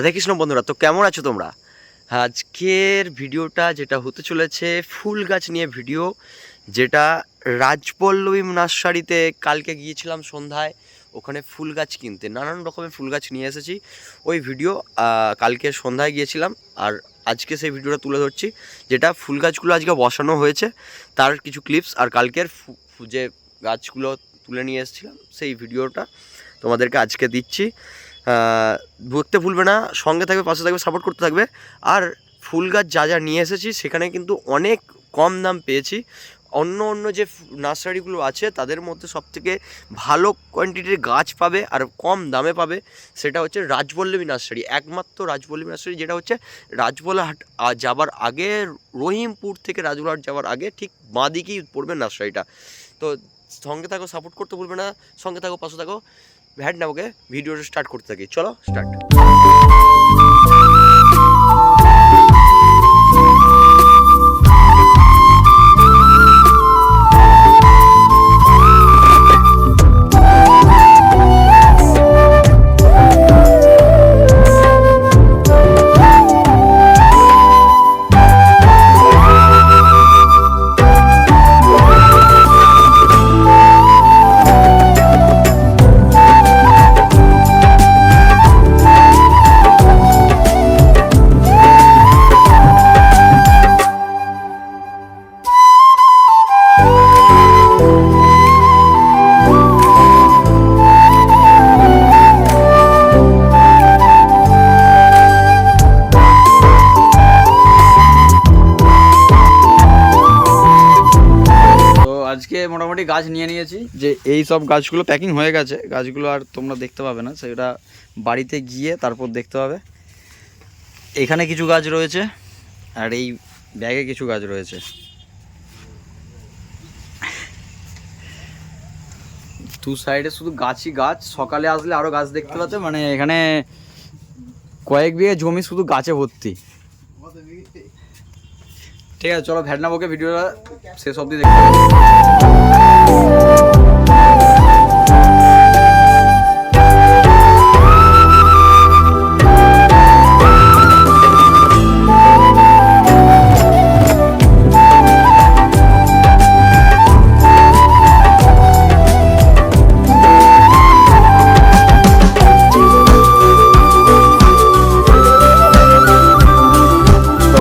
রাধে কৃষ্ণ বন্ধুরা, তো কেমন আছো তোমরা? আজকের ভিডিওটা যেটা হতে চলেছে, ফুল গাছ নিয়ে ভিডিও, যেটা রাজপল্লবী নার্সারিতে কালকে গিয়েছিলাম সন্ধ্যায়, ওখানে ফুল গাছ কিনতে। নানান রকমের ফুল গাছ নিয়ে এসেছি। ওই ভিডিও কালকে সন্ধ্যায় গিয়েছিলাম, আর আজকে সেই ভিডিওটা তুলে ধরছি, যেটা ফুল গাছগুলো আজকে বসানো হয়েছে, তার কিছু ক্লিপস, আর কালকের যে গাছগুলো তুলে নিয়ে এসেছিলাম, সেই ভিডিওটা তোমাদেরকে আজকে দিচ্ছি। দেখতে ভুলবে না, সঙ্গে থাকবে, পাশে থাকবে সাপোর্ট করতে থাকবে। আর ফুল গাছ যা যা নিয়ে এসেছি, সেখানে কিন্তু অনেক কম দাম পেয়েছি। অন্য অন্য যে নার্সারিগুলো আছে, তাদের মধ্যে সবথেকে ভালো কোয়ান্টিটির গাছ পাবে আর কম দামে পাবে, সেটা হচ্ছে রাজবল্লভী নার্সারি। একমাত্র রাজবল্লভী নার্সারি, যেটা হচ্ছে রাজবলহাট যাবার আগে, রহিমপুর থেকে রাজবলহাট যাওয়ার আগে, ঠিক বাঁ দিকেই পড়বে নার্সারিটা। তো সঙ্গে থাকো সাপোর্ট করতে ভুলবে না, সঙ্গে থাকো, পাশে থাকো। ভ্যাট না ওকে ভিডিওটা স্টার্ট করতে থাকি। চলো স্টার্ট মোটামুটি গাছ নিয়ে নিয়েছি। যে এই সব গাছগুলো প্যাকিং হয়ে গেছে। গাছগুলো আর তোমরা দেখতে পাবে না। সেটা বাড়িতে গিয়ে তারপর দেখতে পাবে। এখানে কিছু গাছ রয়েছে আর এই ব্যাগে কিছু গাছ রয়েছে। দু সাইডে শুধু গাছই গাছ। সকালে আসলে আরও গাছ দেখতে পাতে মানে এখানে কয়েক বিঘে জমি শুধু গাছে ভর্তি। ঠিক আছে, চলো ভ্যাটনাবকে ভিডিওটা শেষ অবধি দেখতে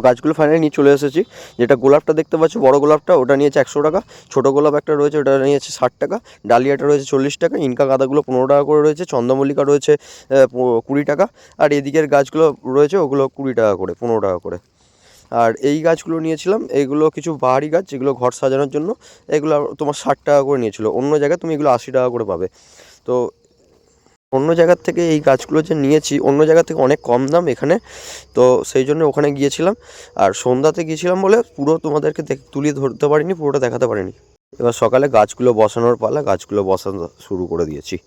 গাছগুলো ফাইনালি নিয়ে চলে এসেছি। যেটা গোলাপটা দেখতে পাচ্ছ, বড় গোলাপটা, ওটা নিয়েছে একশো টাকা, ছোট গোলাপ একটা রয়েছে, ওটা নিয়েছে ষাট টাকা, ডালিয়াটা রয়েছে চল্লিশ টাকা, ইনকা গাঁদাগুলো পনেরো টাকা করে রয়েছে চন্দ্রমল্লিকা রয়েছে কুড়ি টাকা, আর এদিকের গাছগুলো রয়েছে, ওগুলো কুড়ি টাকা করে, পনেরো টাকা করে। আর এই গাছগুলো নিয়েছিলাম এইগুলো কিছু বাহারি গাছ, যেগুলো ঘর সাজানোর জন্য, এগুলো তোমার ষাট টাকা করে নিয়েছিল, অন্য জায়গায় তুমি এগুলো আশি টাকা করে পাবে। তো অন্য জায়গার থেকে এই গাছগুলো যে নিয়েছি, অন্য জায়গা থেকে অনেক কম দাম এখানে। তো সেই জন্য ওখানে গিয়েছিলাম। আর সন্ধ্যাতে গিয়েছিলাম বলে পুরো তোমাদেরকে দেখ- তুলে ধরতে পারিনি, পুরোটা দেখাতে পারিনি। এবার সকালে গাছগুলো বসানোর পালা, গাছগুলো বসানো শুরু করে দিয়েছি।